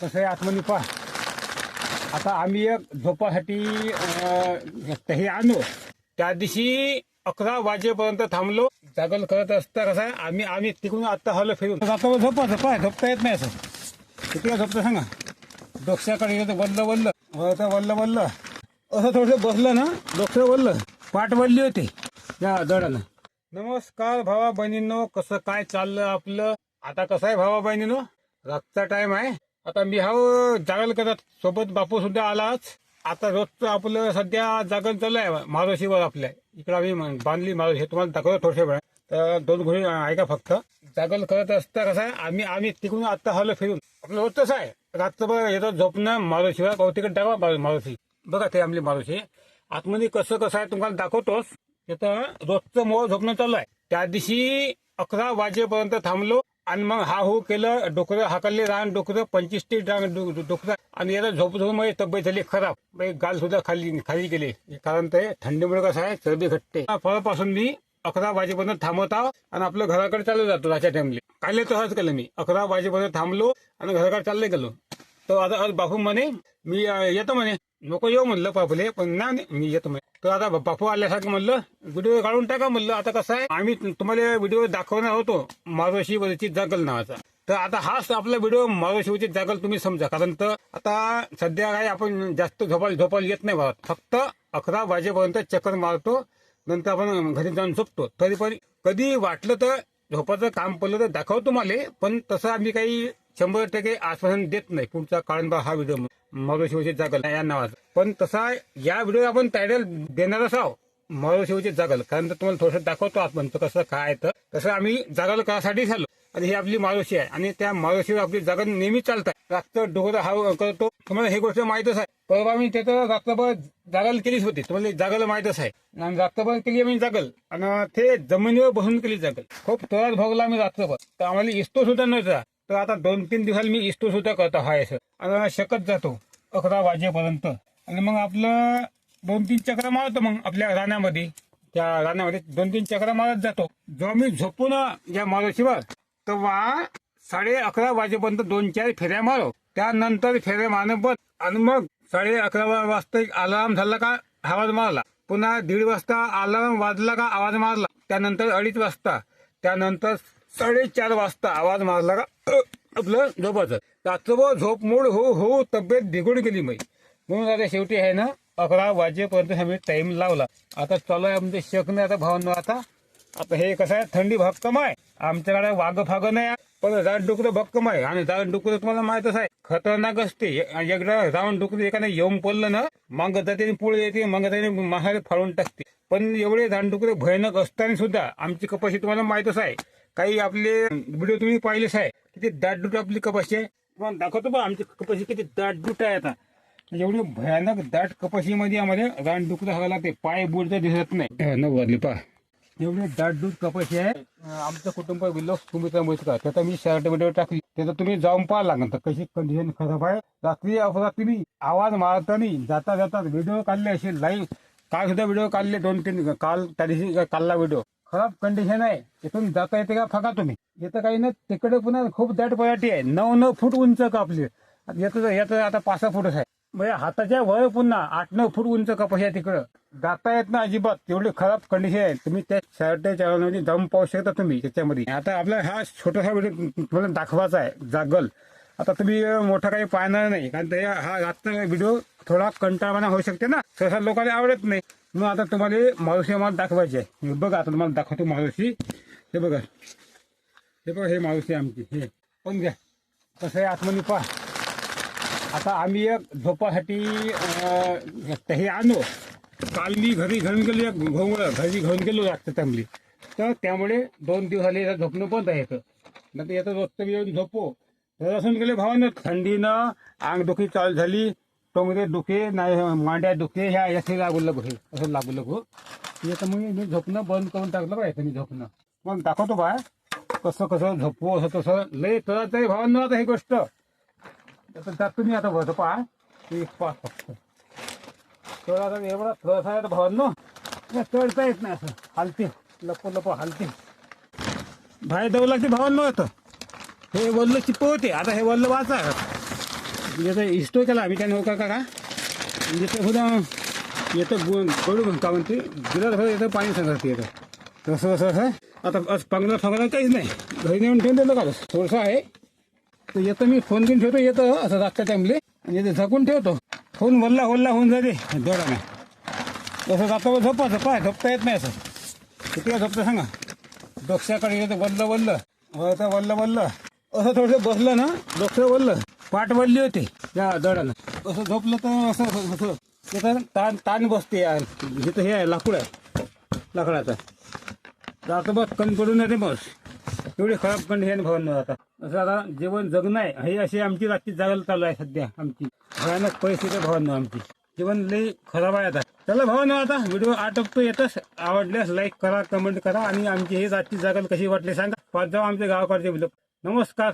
कसं आहे आत्मनी पहा आता आम्ही एक झोपासाठी हे आणलो त्या दिवशी अकरा वाजेपर्यंत थांबलो. जागल करत असता कसं आहे आम्ही आम्ही तिकडून आत्ता हलो फिरून. आता झोपा झोपा झोपता येत नाही असं. किती झोपता झोपतं सांगा. डोक्याकडे येतं वल्ल वल्ल. हो, तर वल्ल वल्ल. असं थोडंसं बसलं ना डोकं वल्ल. पाठ वल्ली होती. या दडानं. नमस्कार भावा बहिणींनो कसं काय चाललं आपलं? आता कसं आहे भावा बहिणींनो? रातचा टाइम आहे. आता मी हा जागरण करत सोबत बापू सुद्धा आलाच. आता रोजचं आपलं सध्या जागरण चालू आहे मारोशीवर आपल्या. इकडे आम्ही बांधली माधोशी हे तुम्हाला दाखवतो थोडशे वेळा. तर दोन घोडी ऐका फक्त. जागल करत असता कसं आहे आम्ही आम्ही तिकडून आत्ता हलो फिरून. आपलं रोज तसं आहे रात्रभर येतो झोपणं मारोशीवर कौतिकट टाका माधोशी बघा ते आपली माधोशी आतमध्ये कसं कसं आहे तुम्हाला दाखवतोच. तिथं रोजचं मोह झोपणं चालू आहे त्या दिवशी अकरा वाजेपर्यंत थांबलो. आणि मग हा हो केलं डोकरं हाकलले रान डोकरं पंचवीस ते डोकं डोकरं आणि याला झोप झोप माझी तब्येत झाली खराब. गाल सुद्धा खाली खाली गेली. कारण ते थंडीमुळे कसं आहे चरबी घटते फळापासून मी अकरा वाजेपर्यंत थांबत आहो आणि आपलं घराकडे चालू जातो राच्या टाइमले काल तसंच केलं मी. अकरा वाजेपर्यंत थांबलो आणि घराकडे चालले गेलो. तर आता आज बापू म्हणे मी येतो म्हणे. नको येऊ म्हणलं पापले पण नाही, मी येतो म्हणे. तर आता बापू आल्यासारखं म्हणलं व्हिडिओ काढून टाका म्हणलं. आता कसं आहे आम्ही तुम्हाला व्हिडिओ दाखवणार होतो मारोशी वरची जागल नावाचा. तर आता हाच आपला व्हिडिओ मारोशीवरची जागल तुम्ही समजा. कारण तर आता सध्या काय आपण जास्त झोपायला झोपायला येत नाही भावात फक्त अकरा वाजेपर्यंत चक्कर मारतो नंतर आपण घरी जाऊन झोपतो. तरी पण कधी वाटलं तर झोपाचं काम पडलं तर दाखवतो तुम्हाला पण तसं आम्ही काही शंभर टक्के आश्वासन देत नाही. पुढचा काळंबा हा व्हिडिओ मरोशिवची जागल. या नावाचा. पण तसा या व्हिडिओ आपण टायटल देणारच आहोत मरोशिवची जागल. कारण तर तुम्हाला थोडंसं दाखवतो आपण तर कसं काय आहे तर. तसं आम्ही जागल करासाठी झालो. आणि ही आपली मारोशी आहे. आणि त्या मारोशीवर आपली जागल नेहमी चालतात रात्र डोकं हा करतो. तुम्हाला ही गोष्ट माहितच आहे. परवा मी तिथं रात्रभर जागल केलीच होती. तुम्हाला जागल माहितच आहे. आणि रात्रभर केली आम्ही जागल. आणि ते जमिनीवर बसून केली जागल. खूप त्रास भोगला आम्ही रात्रभर. तर आम्हाला इस्तो सुद्धा नव्हता. तर आता दोन तीन दिवसाला मी इस्तो सुद्धा करतो हा असं आणि शकत जातो अकरा वाजेपर्यंत. आणि मग आपलं दोन तीन चक्र मारतो मग आपल्या रानामध्ये. त्या रानामध्ये दोन तीन चक्र मारत जातो. जेव्हा मी झोपून या मारोशीवर तेव्हा साडे अकरा वाजेपर्यंत दोन चार फेऱ्या मारो. त्यानंतर फेऱ्या मारणं बंद. आणि मग साडे अकरा वाजता एक अलार्म झाला का आवाज मारला. पुन्हा दीड वाजता अलार्म वाजला का आवाज मारला. त्यानंतर अडीच वाजता. त्यानंतर साडेचार वाजता आवाज मारला का आपलं झोपायचं. रात्रभर झोप मोड हो हो तब्येत बिघडून गेली मी म्हणून आता शेवटी आहे ना अकरा वाजेपर्यंत आम्ही टाइम लावला. आता चालू आहे आमचे शक नाही आता भावना आता आता हे कसं आहे थंडी भक्कम आहे. आमच्याकडे वाघ फाग नाही पण रान डुकरं भक्कम आहे. आणि रान डुकरं तुम्हाला माहितच आहे खतरनाक असते. एकदा रान डुकरं एकाने येऊन पडलं ना मग त्याने पुढे येते मग त्याने माहेर फाळून टाकते. पण एवढे रानडुकरे भयानक असताना सुद्धा आमची कपाशी तुम्हाला माहितच आहे. काही आपले व्हिडिओ तुम्ही पाहिलेच आहे. किती दाटदूट आपली कपाशी आहे. तुम्हाला दाखवतो बा आमची कपाशी किती दाटदूट आहे आता. एवढी भयानक दाट कपाशीमध्ये आम्हाला रान डुकरं हवा लागते. पाय बुडता दिसत नाही. नव्वदली पा एवढी दाटदूट कपाशी आहे. आमचं कुटुंब विलोक सुमित्रा मोहितकर त्याचा मी शर्ट व्हिडिओ टाकली. त्याचा तुम्ही जाऊन पाहा लागेल. तर कशी कंडिशन खराब आहे. रात्री अपरात्री आवाज मारताना जाता जाता व्हिडिओ काढले असे लाईव्ह काल सुद्धा व्हिडिओ काढले दोन तीन काल त्या दिवशी काढला व्हिडिओ खराब कंडिशन आहे. इथून जाता येते का? फका तुम्ही. येतं काही ना तिकडे पुन्हा खूप दाट पराठी आहे. नऊ नऊ फूट उंच कापली. येतं येतं आता पाच सहा फूटच आहे. म्हणजे हाताच्या वय पुन्हा आठ नऊ फूट उंच कपाशी आहे तिकडं. जाता येत ना अजिबात. तेवढी खराब कंडिशन आहे. तुम्ही त्या शर्ट चॅनलमध्ये जाऊन पाहू शकता तुम्ही त्याच्यामध्ये आता आपला हा छोटासा व्हिडिओ तुम्हाला दाखवायचा आहे. जागल. आता तुम्ही मोठा काही पाहणार नाही. कारण हा रातचा व्हिडिओ थोडा कंटाळवाना होऊ शकते ना? सहसा लोकांना आवडत नाही. मग आता तुम्हाला मारुशी आम्हाला दाखवायची आहे. बघा आता तुम्हाला दाखवतो मारुशी हे बघा. हे बघा हे मारुशी आमची. हे. पण घ्या. कसं आहे आतमध्ये पहा. आता आम्ही एक झोपासाठी हे आणू. काल मी घरी घेऊन गेलो एक घोंगळ घरी घेऊन गेलो लागतं चांगली. तर त्यामुळे दोन दिवस झाले याचं झोपणं बंद आहे नंतर याचं रोजचं मी येऊन झोपो. तर असून गेले भावानं थंडीनं अंगदुखी चालू झाली. टोंगरे दुखे नाही मांड्या दुखे ह्या याचे लागू लागू हे असं लागू लागू। याचं मग मी झोपणं बंद करून टाकलं पाहिजे मी झोपणं. मग दाखवतो बा कसं कसं झोपू असं तसं लय तळत आहे भावांनो आता ही गोष्ट. आता त्यात तुम्ही आता बघतो पहा एक पाच फक्त. तर आता एवढा त्रस आहे तर भावांनो. या चढता येत नाही असं. हालते लपो लपो हालते. बाहेर जाऊ लागते भावांनो आता. हे वल्ल चिपवते होते आता हे वल्ल वाचा. म्हणजे आता इष्टो केला आम्ही त्या नौका का का म्हणजे ते सुद्धा येतं गु- गडू का म्हणते गिरात येतं पाणी संघाते येतं. तसं असं असं आता पंगला फंगला काहीच नाही. घरी नेऊन ठेवून देतो का थोडंसं आहे. तर येतं मी फोन घेऊन ठेवतो येतं हो, असं रातच्या टाईमले आणि येते झाकून ठेवतो. फोन वल्ला वल्ला होऊन जाते. दडाने तसं जातो झोपा झोपा झोपता येत नाही असं. किती वेळा झोपतं सांगा? डोक्याकडे येतं वल्ल वल्ल. आता वल्ल वल्ल. असं थोडंसं बसलं ना डोकं वल्ल. पाठ वल्ली होती. या दडानं. असं झोपलं तर असं असं असं तिथं ताण ताण बसते यार. जिथं हे आहे लाकूड आहे. लाकडाचं. जातो बस कण पडून येते बस. एवढी खराब कंडिशन भवन आता. असं आता जेवण जगणं आहे. हे अशी आमची रात्री जागायला चालू आहे सध्या आमची. भयानक परिस्थिती भवन आमची. जेवण लई खराब आहे आता. चला भाऊ आता व्हिडिओ आटोपतो येतच. आवडल्यास लाईक करा कमेंट करा आणि आमची ही रातची जागल कशी वाटली सांगा. पाच जाऊ आमच्या गावाकडचे ब्लॉग नमस्कार.